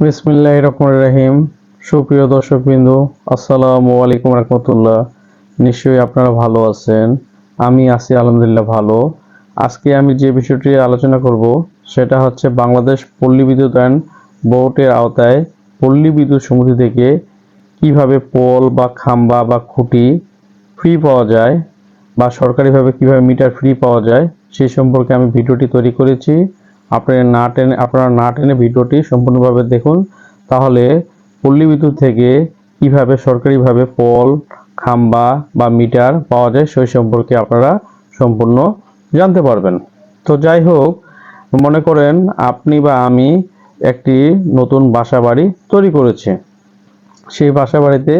বিসমিল্লাহ রহমান রহিম। সুপ্রিয় দর্শক বিন্দু আসসালামু আলাইকুম রহমতুল্লাহ। নিশ্চয়ই আপনারা ভালো আছেন। আমি আছি আলহামদুলিল্লাহ ভালো। আজকে আমি যে বিষয়টি আলোচনা করব, সেটা হচ্ছে বাংলাদেশ পল্লী বিদ্যুতায়ন বোর্ডের আওতায় পল্লী বিদ্যুৎ সমিতি থেকে কীভাবে পোল বা খাম্বা বা খুঁটি ফ্রি পাওয়া যায় বা সরকারিভাবে কীভাবে মিটার ফ্রি পাওয়া যায় সেই সম্পর্কে আমি ভিডিওটি তৈরি করেছি। আপনারা না টেনে, আপনারা না টেনে ভিডিওটি সম্পূর্ণভাবে দেখুন। তাহলে পল্লী বিদ্যুৎ থেকে কীভাবে সরকারিভাবে পল, খাম্বা বা মিটার পাওয়া যায় সেই সম্পর্কে আপনারা সম্পূর্ণ জানতে পারবেন। তো যাই হোক, মনে করেন আপনি বা আমি একটি নতুন বাসা বাড়ি তৈরি করেছি। সেই বাসা বাড়িতে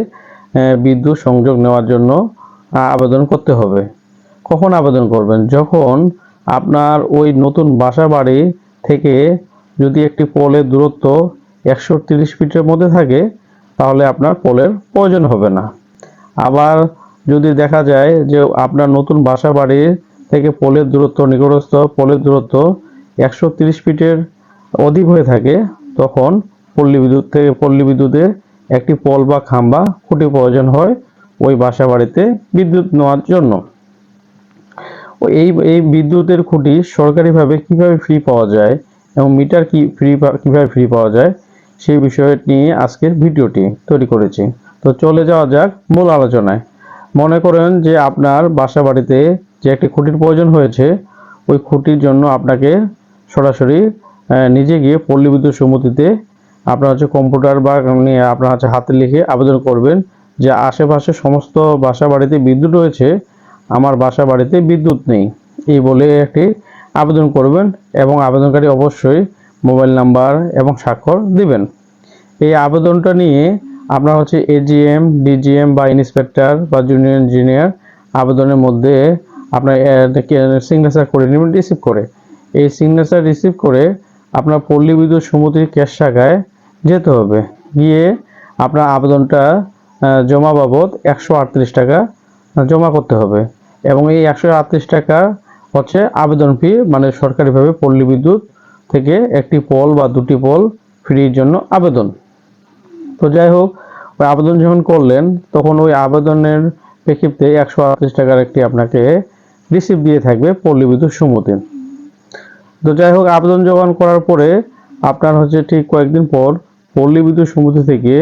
বিদ্যুৎ সংযোগ নেওয়ার জন্য আবেদন করতে হবে। কখন আবেদন করবেন? যখন আপনার ওই নতুন বাসা বাড়ি থেকে যদি একটি পোলের দূরত্ব একশো তিরিশ ফিটের মধ্যে থাকে, তাহলে আপনার পোলের প্রয়োজন হবে না। আবার যদি দেখা যায় যে আপনার নতুন বাসা বাড়ি থেকে পোলের দূরত্ব, নিকটস্থ পোলের দূরত্ব একশো তিরিশ ফিটের অধিক হয়ে থাকে, তখন পল্লী বিদ্যুৎ থেকে পল্লী বিদ্যুতের একটি পোল বা খাম্বা খুঁটি প্রয়োজন হয় ওই বাসা বাড়িতে বিদ্যুৎ নেওয়ার জন্য। এই এই বিদ্যুতের খুঁটি সরকারিভাবে কীভাবে ফ্রি পাওয়া যায় এবং মিটার কি ফ্রি কীভাবে ফ্রি পাওয়া যায়, সেই বিষয় নিয়ে আজকের ভিডিওটি তৈরি করেছি। তো চলে যাওয়া যাক মূল আলোচনায়। মনে করেন যে আপনার বাসা বাড়িতে যে একটি খুঁটির প্রয়োজন হয়েছে, ওই খুঁটির জন্য আপনাকে সরাসরি নিজে গিয়ে পল্লী বিদ্যুৎ সমিতিতে আপনার হচ্ছে কম্পিউটার বা নিয়ে আপনার হচ্ছে হাতে লিখে আবেদন করবেন যে আশেপাশে সমস্ত বাসা বাড়িতে বিদ্যুৎ রয়েছে আমার বাসা বাড়িতে বিদ্যুৎ নেই। এই বলে একটি আবেদন করবেন এবং আবেদনকারী অবশ্যই মোবাইল নাম্বার এবং স্বাক্ষর দিবেন। এই আবেদনটা নিয়ে আপনার হচ্ছে এজিএম ডিজিএম বা ইন্সপেক্টর বা জুনিয়র ইঞ্জিনিয়ার আবেদনের মধ্যে আপনার সিগনেচার করে নেবেন, রিসিভ করে। এই সিগনেচার রিসিভ করে আপনার পল্লী বিদ্যুৎ সমিতির ক্যাশ শাখায় যেতে হবে। গিয়ে আপনার আবেদনটা জমা বাবদ একশো আটত্রিশ টাকা জমা করতে হবে। এবং এই একশো আটত্রিশ টাকা হচ্ছে আবেদন ফি মানে সরকারিভাবে পল্লী বিদ্যুৎ থেকে একটি পল বা দুটি পল ফ্রির জন্য আবেদন। তো যাই হোক, ওই আবেদন যখন করলেন, তখন ওই আবেদনের প্রেক্ষিতে একশো আটত্রিশ টাকার একটি আপনাকে রিসিপ্ট দিয়ে থাকবে পল্লী বিদ্যুৎ সমিতি তো যাই হোক, আবেদন জমা করার পরে আপনার হচ্ছে ঠিক কয়েকদিন পর পল্লী বিদ্যুৎ সমিতি থেকে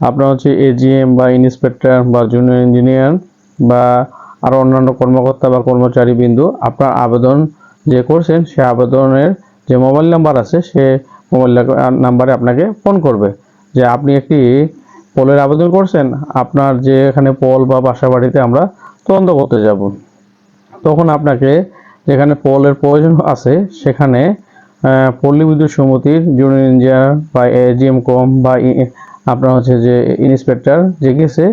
আপনার হচ্ছে এজিএম বা ইন্সপেক্টর বা জুনিয়র ইঞ্জিনিয়ার বা আরও অন্যান্য কর্মকর্তা বা কর্মচারী বিন্দু আপনার আবেদন যে করছেন, সে আবেদনের যে মোবাইল নাম্বার আছে, সে মোবাইল নাম্বারে আপনাকে ফোন করবে যে আপনি একটি পোলের আবেদন করছেন, আপনার যে এখানে পোল বা বাসা বাড়িতে আমরা তদন্ত করতে যাব। তখন আপনাকে যেখানে পোলের প্রয়োজন আছে, সেখানে পল্লী বিদ্যুৎ সমিতির জুনিয়র ইঞ্জিনিয়ার বা এজিএম কম বা আপনার হচ্ছে যে ইন্সপেক্টর যে গেছে,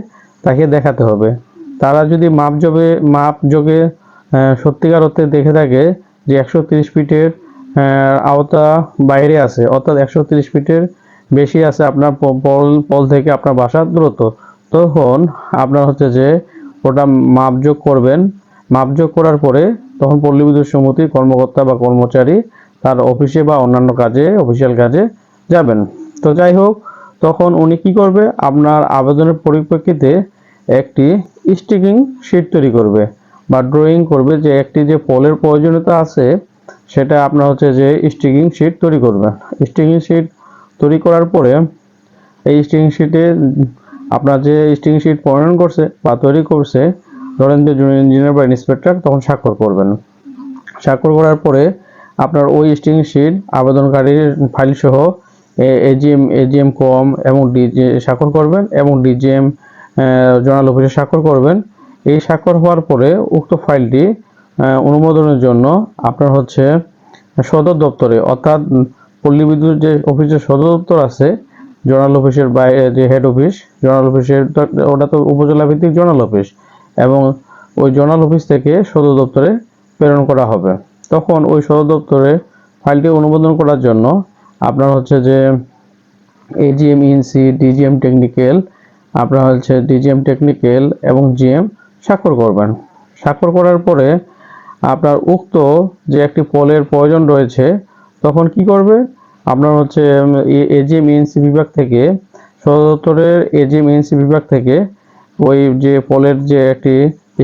তাকে দেখাতে হবে। তারা যদি মাপ যোগে মাপ যোগে সত্যিকার অর্থে দেখে থাকে যে একশো তিরিশ ফিটের আওতা বাইরে আছে, অর্থাৎ একশো তিরিশ ফিটের বেশি আছে আপনার পল পল থেকে আপনার বাসার দূরত্ব, তখন আপনার হচ্ছে যে ওটা মাপযোগ করবেন। মাপযোগ করার পরে তখন পল্লী বিদ্যুৎ সমিতির কর্মকর্তা বা কর্মচারী তার অফিসে বা অন্যান্য কাজে, অফিসিয়াল কাজে যাবেন। তো যাই হোক, তখন উনি কি করবে? আপনার আবেদনের পরিপ্রেক্ষিতে একটি স্টিকিং শিট তৈরি করবে বা ড্রয়িং করবে যে একটি যে পলের প্রয়োজনীয়তা আছে, সেটা আপনার হচ্ছে যে স্টিকিং শিট তৈরি করবে। স্টিকিং শিট তৈরি করার পরে এই স্টিং শিটে আপনার যে স্টিং শিট প্রণয়ন করছে বা তৈরি করছে ধরেন যে জুনিয়র ইঞ্জিনিয়ার বা ইন্সপেক্টর তখন স্বাক্ষর করবেন। স্বাক্ষর করার পরে আপনার ওই স্টিং শিট আবেদনকারীর ফাইল সহ এজিএম এজিএম কম এবং ডিজি স্বাক্ষর করবেন এবং ডিজিএম জোনাল অফিসে স্বাক্ষর করবেন। এই স্বাক্ষর হওয়ার পরে উক্ত ফাইলটি অনুমোদনের জন্য আপনার হচ্ছে সদর দপ্তরে, অর্থাৎ পল্লী বিদ্যুৎ যে অফিসের সদর দপ্তর আছে, জোনাল অফিসের বাইরে যে হেড অফিস জোনাল অফিসের ওটা তো উপজেলা ভিত্তিক জোনাল অফিস এবং ওই জোনাল অফিস থেকে সদর দপ্তরে প্রেরণ করা হবে। তখন ওই সদর দপ্তরে ফাইলটি অনুমোদন করার জন্য আপনার হচ্ছে যে এজিএম ইনসি ডিজিএম টেকনিক্যাল আপনার হচ্ছে ডিজিএম টেকনিক্যাল এবং জিএম স্বাক্ষর করবেন। স্বাক্ষর করার পরে আপনার উক্ত যে একটি পলের প্রয়োজন রয়েছে, তখন কি করবে? আপনার হচ্ছে এজিএম এনসি বিভাগ থেকে, সদর দপ্তরের এজিএম এনসি বিভাগ থেকে ওই যে পলের যে একটি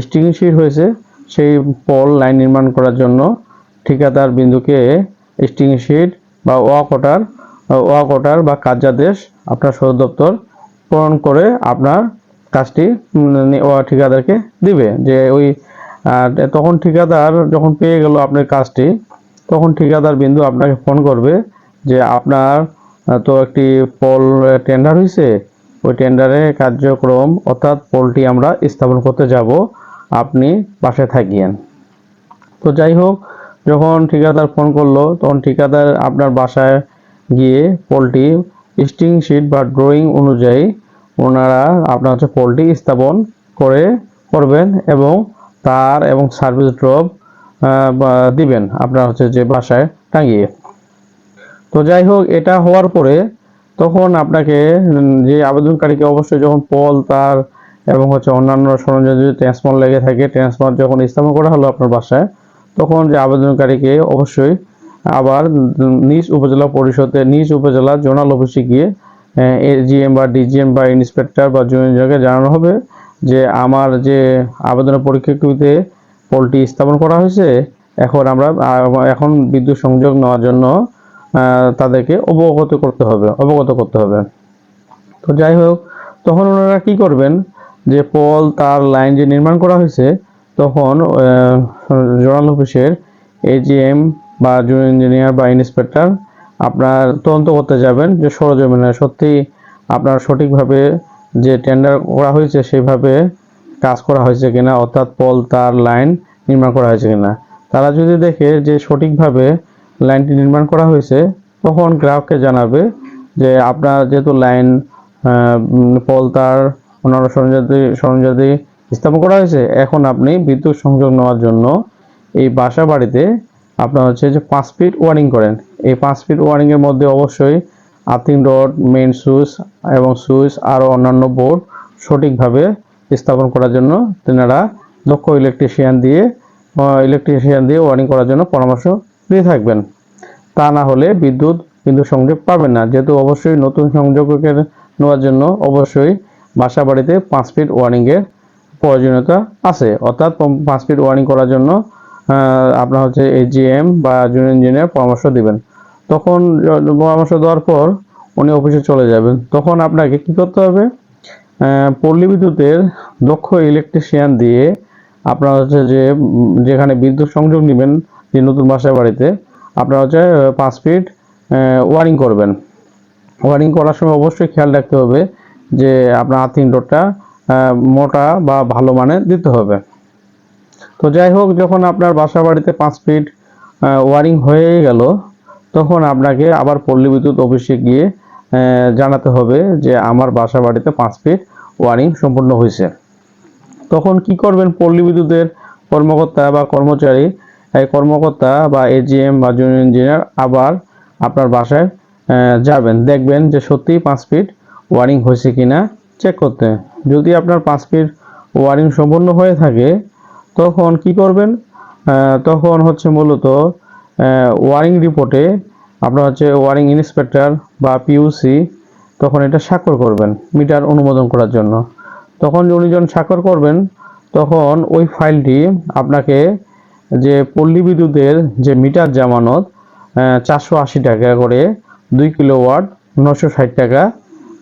স্টিং শিট হয়েছে, সেই পল লাইন নির্মাণ করার জন্য ঠিকাদার বিন্দুকে স্টিং শিট বা ওয়া কোটার ওয়া কোটার বা কার্যাদেশ আপনার সদর দপ্তর পূরণ করে আপনার কাজটি ঠিকাদারকে দিবে। যে ওই তখন ঠিকাদার যখন পেয়ে গেল আপনার কাজটি, তখন ঠিকাদার বিন্দু আপনাকে ফোন করবে যে আপনার তো একটি পল টেন্ডার হয়েছে ওই টেন্ডারে কার্যক্রম, অর্থাৎ পোলটি আমরা স্থাপন করতে যাব। আপনি বাসায় থাকিয়েন। তো যাই হোক, যখন ঠিকাদার ফোন করল, তখন ঠিকাদার আপনার বাসায় গিয়ে পোলটি স্টিং শিট বা ড্রয়িং অনুযায়ী ওনারা আপনার হচ্ছে পোলটি স্থাপন করে করবেন এবং তার এবং সার্ভিস ড্রপ দিবেন আপনার হচ্ছে যে বাসায় টাঙিয়ে। তো যাই হোক, এটা হওয়ার পরে তখন আপনাকে যে আবেদনকারীকে অবশ্যই যখন পল, তার এবং হচ্ছে অন্যান্য সরঞ্জাম যদি ট্রান্সফার লেগে থাকে, ট্রান্সফার যখন স্থাপন করা হলো আপনার বাসায়, তখন যে আবেদনকারীকে অবশ্যই আবার নিজ উপজেলা পরিষদে, নিজ উপজেলা জোনাল অফিসে গিয়ে এজিএম বা ডিজিএম বা ইন্সপেক্টর বা জুনিয়রকে জানানো হবে যে আমার যে আবেদনের পরীক্ষাকৃতে পোলটি স্থাপন করা হয়েছে, এখন আমরা এখন বিদ্যুৎ সংযোগ নেওয়ার জন্য তাদেরকে অবগত করতে হবে, অবগত করতে হবে। তো যাই হোক, তখন ওনারা কি করবেন? যে পল তার লাইন যে নির্মাণ করা হয়েছে, তখন জোনাল অফিসের এজিএম বা জুনিয়র ইঞ্জিনিয়ার বা ইন্সপেক্টর আপনার তদন্ত করতে যাবেন যে সরজমিনে সত্যি আপনার সঠিকভাবে যে টেন্ডার করা হয়েছে সেইভাবে কাজ করা হয়েছে কিনা, অর্থাৎ পল, তার লাইন নির্মাণ করা হয়েছে কিনা। তারা যদি দেখে যে সঠিকভাবে লাইনটি নির্মাণ করা হয়েছে, তখন গ্রাহককে জানাবে যে আপনার যেহেতু লাইন পল, তার অন্যান্য সরঞ্জাতি সরঞ্জাতি স্থাপন করা হয়েছে, এখন আপনি বিদ্যুৎ সংযোগ নেওয়ার জন্য এই বাসা বাড়িতে আপনার হচ্ছে যে পাঁচ ফিট ওয়ারিং করেন। এই পাঁচ ফিট ওয়ারিং এর মধ্যে অবশ্যই আর্থিং রড মেইন সুইচ এবং সুইচ আরও অন্যান্য বোর্ড সঠিকভাবে স্থাপন করার জন্য তেনারা দক্ষ ইলেকট্রিশিয়ান দিয়ে ইলেকট্রিশিয়ান দিয়ে ওয়ারিং করার জন্য পরামর্শ দিয়ে থাকবেন। তা না হলে বিদ্যুৎ কিন্তু সংযোগ পাবেন না। যেহেতু অবশ্যই নতুন সংযোগকে নেওয়ার জন্য অবশ্যই বাসা বাড়িতে পাঁচ ফিট ওয়ারিংয়ের প্রয়োজনীয়তা আছে। অর্থাৎ পাঁচ ফিট ওয়ারিং করার জন্য আপনার হচ্ছে এজিএম বা জুনিয়র ইঞ্জিনিয়ার পরামর্শ দিবেন। তখন পরামর্শ দেওয়ার পর উনি অফিসে চলে যাবেন। তখন আপনাকে কি করতে হবে? পল্লী বিদ্যুতের দক্ষ ইলেকট্রিশিয়ান দিয়ে আপনার হচ্ছে যে, যেখানে বিদ্যুৎ সংযোগ নেবেন, যে নতুন বাসা বাড়িতে, আপনার হচ্ছে পাঁচ ফিট ওয়ারিং করবেন। ওয়ারিং করার সময় অবশ্যই খেয়াল রাখতে হবে যে, আপনার আর্থিং ডোরটা মোটা বা ভালো মানের দিতে হবে। তো যাই হোক, যখন আপনার বাসা বাড়িতে পাঁচ ফিট ওয়ারিং হয়ে গেল, তখন আপনাকে আবার পল্লী বিদ্যুৎ অফিসে গিয়ে জানাতে হবে যে আমার বাসা বাড়িতে পাঁচ ফিট ওয়ারিং সম্পূর্ণ হয়েছে। তখন কি করবেন? পল্লী বিদ্যুতের কর্মকর্তা বা কর্মচারী, এই কর্মকর্তা বা এজিএম বা জুনিয়র ইঞ্জিনিয়ার আবার আপনার বাসায় যাবেন। দেখবেন যে সত্যি পাঁচ ফিট ওয়ারিং হয়েছে কিনা চেক করতে। যদি আপনার পাঁচ ফিট ওয়ারিং সম্পূর্ণ হয়ে থাকে তখন কি করবেন? তখন হচ্ছে মূলত ওয়ারিং রিপোর্টে আপনার হচ্ছে ওয়ারিং ইন্সপেক্টর বা পিউসি তখন এটা স্বাক্ষর করবেন, মিটার অনুমোদন করার জন্য। তখন উনি যখন স্বাক্ষর করবেন, তখন ওই ফাইলটি আপনাকে যে পল্লী বিদ্যুতের যে মিটার জামানত চারশো আশি টাকা করে দুই কিলো ওয়াট নশো ষাট টাকা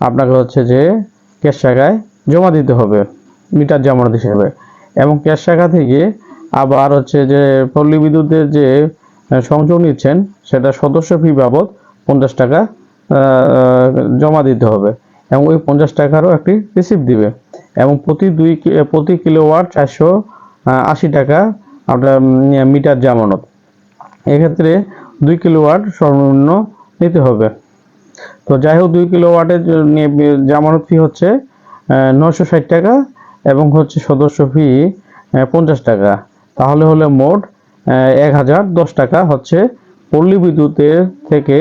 আপনাকে হচ্ছে যে ক্যাশ টাকায় জমা দিতে হবে, মিটার জামানত হিসেবে। এবং ক্যাশ শাখা থেকে আবার হচ্ছে যে পল্লী বিদ্যুতের যে সংযোগ নিচ্ছেন, সেটা সদস্য ফি বাবদ পঞ্চাশ টাকা জমা দিতে হবে। এবং ওই পঞ্চাশ টাকারও একটি রিসিপ্ট দিবে। এবং প্রতি দুই প্রতি কিলোওয়াট চারশো আশি টাকা আপনার মিটার জামানত। এক্ষেত্রে দুই কিলোওয়াট সর্বনিম্ন নিতে হবে। তো যাই হোক, দুই কিলোওয়াটের জামানত ফি হচ্ছে নশো ষাট টাকা। এবং হচ্ছে সদস্য ফি পঞ্চাশ টাকা। তাহলে হলে মোট এক হাজার দশ টাকা হচ্ছে পল্লী বিদ্যুতের থেকে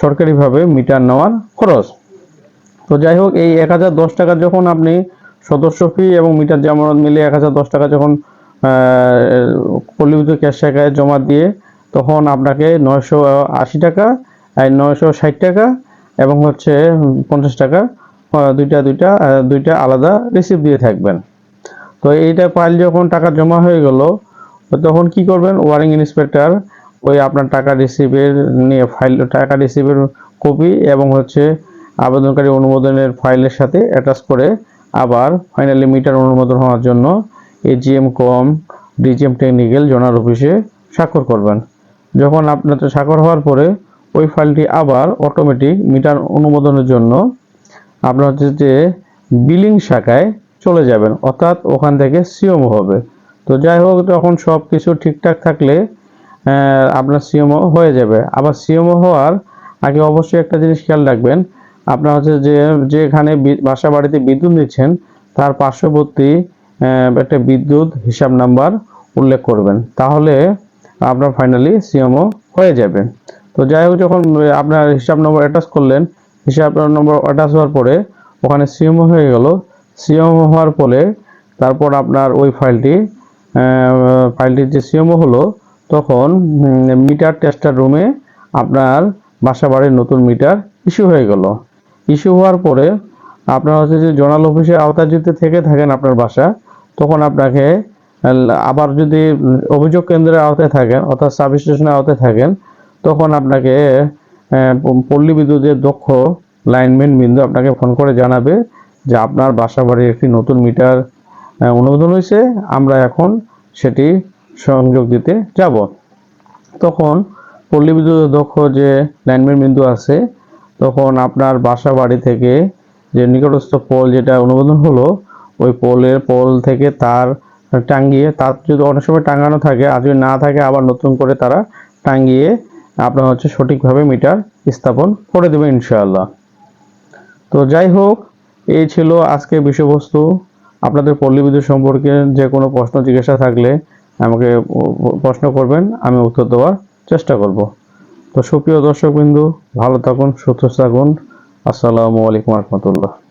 সরকারিভাবে মিটার নেওয়ার খরচ। তো যাই হোক, এই এক হাজার দশ টাকা যখন আপনি সদস্য ফি এবং মিটার জামানত মিলে এক হাজার দশ টাকা যখন পল্লী বিদ্যুৎ ক্যাশ টাকায় জমা দিয়ে, তখন আপনাকে নয়শো আশি টাকা নয়শো ষাট টাকা এবং হচ্ছে পঞ্চাশ টাকা দুইটা দুইটা দুইটা আলাদা রিসিপ্ট দিয়ে থাকবেন। তো এইটা ফাইল যখন টাকা জমা হয়ে গেল, তখন কি করবেন? ওয়ারিং ইন্সপেক্টর ওই আপনার টাকা রিসিভের নিয়ে ফাইল টাকা রিসিভের কপি এবং হচ্ছে আবেদনকারী অনুমোদনের ফাইলের সাথে অ্যাটাচ করে আবার ফাইনালি মিটার অনুমোদন হওয়ার জন্য AGM com DGM technical zonal অফিসে স্বাক্ষর করবেন। যখন আপনার স্বাক্ষর হওয়ার পরে ওই ফাইলটি আবার অটোমেটিক মিটার অনুমোদনের জন্য আপনার হচ্ছে যে বিলিং শাখায় চলে যাবেন, অর্থাৎ ওখান থেকে সিওমো হবে। তো যাই হোক তখন সব কিছু ঠিকঠাক থাকলে আপনার সিওমো হয়ে যাবে। আবার সিওমো হওয়ার আগে অবশ্যই একটা জিনিস খেয়াল রাখবেন, আপনার হচ্ছে যে, যেখানে বাসা বাড়িতে বিদ্যুৎ নিচ্ছেন, তার পার্শ্ববর্তী একটা বিদ্যুৎ হিসাব নাম্বার উল্লেখ করবেন। তাহলে আপনার ফাইনালি সিএমও হয়ে যাবে। তো যাই হোক, যখন আপনার হিসাব নম্বর অ্যাটাচ করলেন হিসাব নম্বর অ্যাটাচ হওয়ার পরে ওখানে সিএমও হয়ে গেল। সিএমও হওয়ার পরে তারপর আপনার ওই ফাইলটি ফাইলটির যে সিএমও হলো, তখন মিটার টেস্টার রুমে আপনার বাসা বাড়ির নতুন মিটার ইস্যু হয়ে গেল। ইস্যু হওয়ার পরে আপনার হচ্ছে যে জোনাল অফিসের আওতায় যদি থেকে থাকেন আপনার বাসা, তখন আপনাকে আবার যদি অভিযোগ কেন্দ্রের আওতায় থাকেন অর্থাৎ সাব স্টেশনের আওতায় থাকেন, তখন আপনাকে পল্লী বিদ্যুতের দক্ষ লাইনম্যান বিন্দু আপনাকে ফোন করে জানাবে যে আপনার বাসা বাড়ির একটি নতুন মিটার অনুমোদন হয়েছে। আমরা এখন সেটি সংযোগ দিতে যাব। তখন পল্লী বিদ্যুতের দক্ষ যে লাইনম্যান বিন্দু আছে, তখন আপনার বাসা বাড়ি থেকে যে নিকটস্থ পোল যেটা অনুমোদন হলো, ওই পোলের পোল থেকে তার টাঙ্গিয়ে, তার যদি অনেক সময় টাঙানো থাকে, আর যদি না থাকে আবার নতুন করে তারা টাঙ্গিয়ে আপনার হচ্ছে সঠিকভাবে মিটার স্থাপন করে দেবে ইনশাআল্লাহ। তো যাই হোক, এই ছিল আজকের বিষয়বস্তু। আপনাদের পল্লী বিদ্যুৎ সম্পর্কে যে কোনো প্রশ্ন, জিজ্ঞাসা থাকলে আমাকে প্রশ্ন করবেন, আমি উত্তর দেওয়ার চেষ্টা করব। তো সুপ্রিয় দর্শকবিন্দু, ভালো থাকুন, সুস্থ থাকুন। আসসালামু আলাইকুম রহমতুল্লাহ।